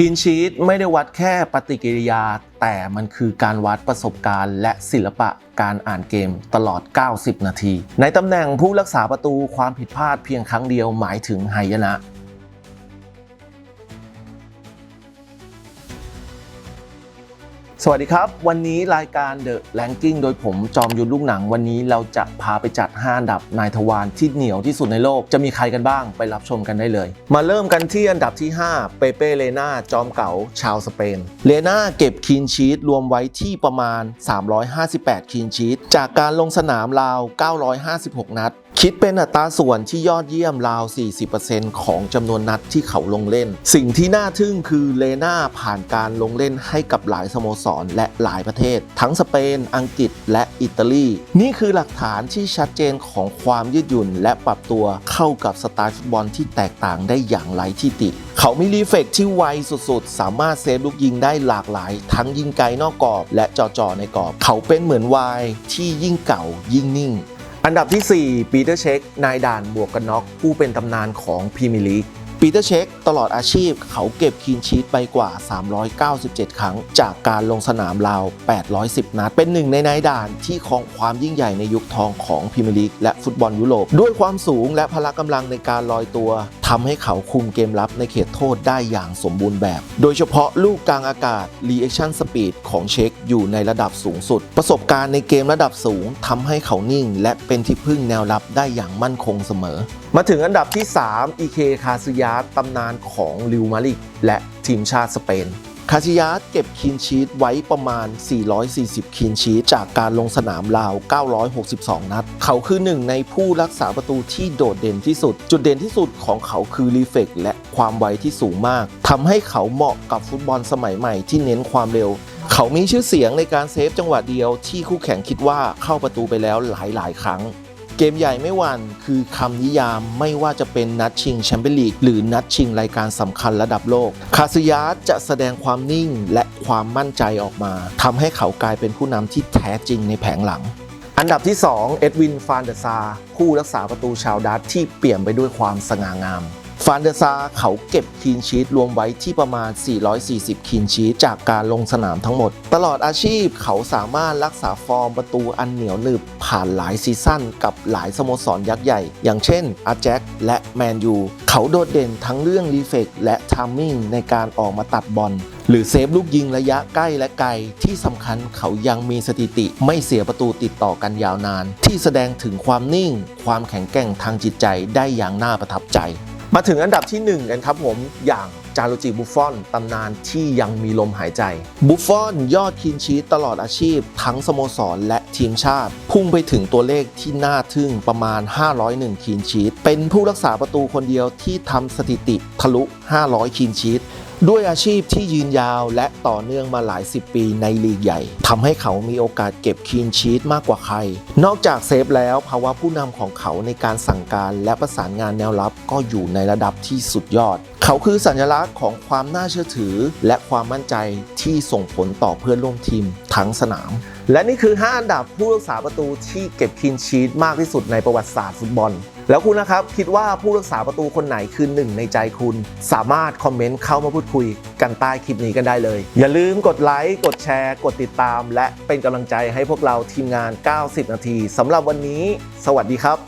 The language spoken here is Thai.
คีนชีตไม่ได้วัดแค่ปฏิกิริยา แต่มันคือการวัดประสบการณ์ และศิลปะการอ่านเกมตลอด 90 นาที ในตำแหน่งผู้รักษาประตูความผิดพลาดเพียงครั้งเดียวหมายถึงหยนะ สวัสดีครับ วันนี้รายการ The Ranking โดยผมจอมยุทธลูกหนังวันนี้เราจะพาไปจัด 5 อันดับนายทวารที่เหนียวที่สุดในโลกจะมีใครกันบ้างไปรับชมกันได้เลย มาเริ่มกันที่อันดับที่ 5 เปเป้เลนาจอมเก๋าชาวสเปนเลนาเก็บคีนชีตรวมไว้ที่ประมาณ 358 คีนชีตจากการลงสนามราว 956 นัด คิดเป็นอัตราส่วนที่ยอดเยี่ยมราว 40%ของจำนวนนัดที่เขาลงเล่น สิ่งที่น่าทึ่งคือเลนาผ่านการลงเล่นให้กับหลายสโมสรและหลายประเทศ ทั้งสเปน อังกฤษ และอิตาลี นี่คือหลักฐานที่ชัดเจนของความยืดหยุ่น และปรับตัวเข้ากับสไตล์ฟุตบอลที่แตกต่างได้อย่างไร้ที่ติเขามีรีเฟกที่ไวสุดๆ สามารถเซฟลูกยิงได้หลากหลาย ทั้งยิงไกลนอกกรอบ และจ่อๆในกรอบ เขาเป็นเหมือนวายที่ยิ่งเก่ายิ่งนิ่ง อันดับที่ 4 ปีเตอร์เช็คนายด่านบวกกันน็อกผู้เป็นตำนานของพรีเมียร์ลีก ปีเตอร์เช็คตลอดอาชีพเขาเก็บคีนชีตไปกว่า 397 ครั้ง จากการลงสนามราว 810 นัด เป็นหนึ่งในนายด่านที่ครองความยิ่งใหญ่ในยุคทองของพรีเมียร์ลีกและฟุตบอลยุโรป ด้วยความสูงและพละกำลังในการลอยตัวทำให้เขาคุมเกมรับในเขตโทษได้อย่างสมบูรณ์แบบ โดยเฉพาะลูกกลางอากาศ reaction speed ของเช็คอยู่ในระดับสูงสุด ประสบการณ์ในเกมระดับสูงทำให้เขานิ่ง และเป็นที่พึ่งแนวรับได้อย่างมั่นคงเสมอ มาถึงอันดับที่3อีเคคาซิยาสตำนานของลิวมาริกและทีมชาติสเปนคาซิยาสเก็บคีนชีตไว้ประมาณ 440 คีนชีตจากการลงสนามราว 962 นัด เขาคือหนึ่งในผู้รักษาประตูที่โดดเด่นที่สุด จุดเด่นที่สุดของเขาคือรีเฟกและความไวที่สูงมาก ทำให้เขาเหมาะกับฟุตบอลสมัยใหม่ที่เน้นความเร็ว เขามีชื่อเสียงในการเซฟจังหวะเดียวที่คู่แข่งคิดว่าเข้าประตูไปแล้วหลายๆ ครั้ง เกมใหญ่ไม่หวันคือคำนิยามไม่ว่าจะเป็นนัดชิงแชมเปี้ยนลีกหรือนัดชิงรายการสำคัญระดับโลก คาซิยาสจะแสดงความนิ่งและความมั่นใจออกมาทำให้เขากลายเป็นผู้นำที่แท้จริงในแผงหลัง อันดับที่ 2 เอ็ดวิน ฟานเดซา ผู้รักษาประตูชาวดัตที่เปลี่ยนไปด้วยความสง่างาม ฟานเดซาเขาเก็บคีนชีตรวมไว้ที่ประมาณ 440 คีนชีตจากการลงสนามทั้งหมด ตลอดอาชีพเขาสามารถรักษาฟอร์มประตูอันเหนียวหนึบผ่านหลายซีซั่นกับหลายสโมสรยักษ์ใหญ่ อย่างเช่นอาแจ็คและแมนยูเขาโดดเด่นทั้งเรื่องรีเฟกและทามมิ่งในการออกมาตัดบอลหรือเซฟลูกยิงระยะใกล้และไกล ที่สำคัญเขายังมีสถิติไม่เสียประตูติดต่อกันยาวนาน ที่แสดงถึงความนิ่ง ความแข็งแกร่งทางจิตใจได้อย่างน่าประทับใจ มาถึงอันดับที่ 1 กันครับผมอย่างจารุจิบุฟฟอนตำนานที่ยังมีลมหายใจ บุฟฟอนยอดคินชีตตลอดอาชีพ ทั้งสโมสรและทีมชาติ พุ่งไปถึงตัวเลขที่น่าทึ่งประมาณ 501 คินชีตเป็นผู้รักษาประตูคนเดียวที่ทำสถิติทะลุ 500 คินชีต ด้วยอาชีพที่ยืนยาวและต่อเนื่องมาหลายสิบปีในลีกใหญ่ทำให้เขามีโอกาสเก็บคีนชีตมากกว่าใคร นอกจากเซฟแล้วภาวะผู้นำของเขาในการสั่งการและประสานงานแนวรับก็อยู่ในระดับที่สุดยอด เขาคือสัญลักษณ์ของความน่าเชื่อถือ และความมั่นใจที่ส่งผลต่อเพื่อนร่วมทีมทั้งสนาม และนี่คือ 5 อันดับผู้รักษาประตูที่เก็บคีนชีตมากที่สุดในประวัติศาสตร์ฟุตบอล แล้วคุณนะครับคิดว่าผู้รักษาประตูคนไหนคือหนึ่งในใจคุณ สามารถคอมเมนต์เข้ามาพูดคุยกันใต้คลิปนี้กันได้เลย อย่าลืมกดไลค์กดแชร์ กดติดตาม และเป็นกำลังใจให้พวกเราทีมงาน 90 นาทีสำหรับวันนี้ สวัสดีครับ